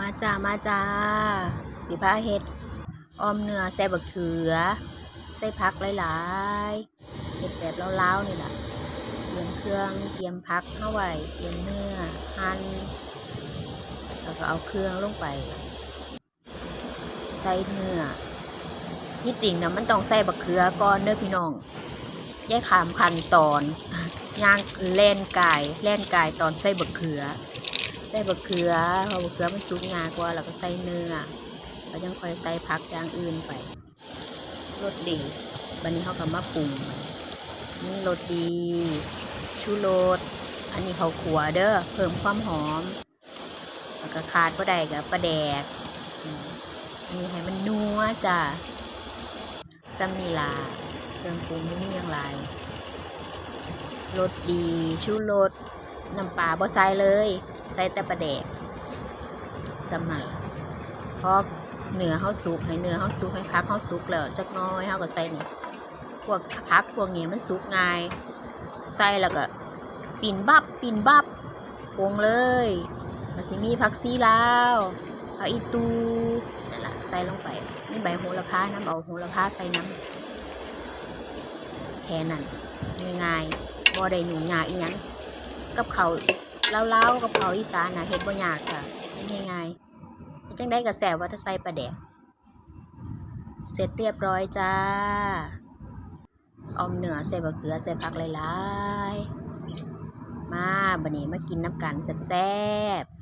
มาจ้า มาจ้าสีผ้าเฮ็ดออมเนื้อใส่บักเขือ ใส่ผักหลายๆเฮ็ดแบบเล้าๆนี่แหละเตรียมเครื่องเตรียมผักเข้าไว้เตรียมเนื้อหั่นแล้วก็เอาเครื่องลงไป ใส่เนื้อที่จริงนะมันต้องใส่บักเขือก่อนเด้อพี่น้องแยกขามขั้นตอนย่างแล่นกายแล่นกายตอนใส่บักเขือ ส่บักเขือพอบักเขือมันสุกงากว่าแล้วก็ใส่เนื้อแล้วยังค่อยใส่ผักอย่างอื่นไปรสดีวันนี้เขาก็มาปรุงนี่รสดีชูรสอันนี้เขาขัวเด้อเพิ่มความหอมแล้วก็ขาดก็ได้กับปลาแดกอืมอันนี้ให้มันนัวจ้ะซัมนีลาเครื่องปรุงไม่มีอย่างไรรสดีชูรส น้ำปลาบ่ใส่เลย ใส่แต่ปลาแดกจำมันละเพราะเนื้อเขาสุกให้เนื้อเขาสุกให้พักเขาสุกแล้วจักน้อยเขาก็ใส่นี่พวกพักพวกนี้มันสุกง่ายใส่แล้วก็ปิ่นบับปิ่นบับปงเลยมันสิมีผักซีลาวผักอีตูนั่นแหละใส่ลงไปนี่ใบโหระพาน้ำเอาโหระพาใส่น้ำแค่นั้นง่ายๆบ่ได้หนุ่มยาอีหยัง กับเขาเล้าๆกับเขาอีสานนะเห็ดบ่ยากค่ะง่ายๆเฮ็ดจังได้กระแสว่าจะใส่ปลาแดกเสร็จเรียบร้อยจ้าอมเหนือใส่บะเขือใส่ผักหลายๆ มาบันนี้มากินน้ำกันแซ่บๆ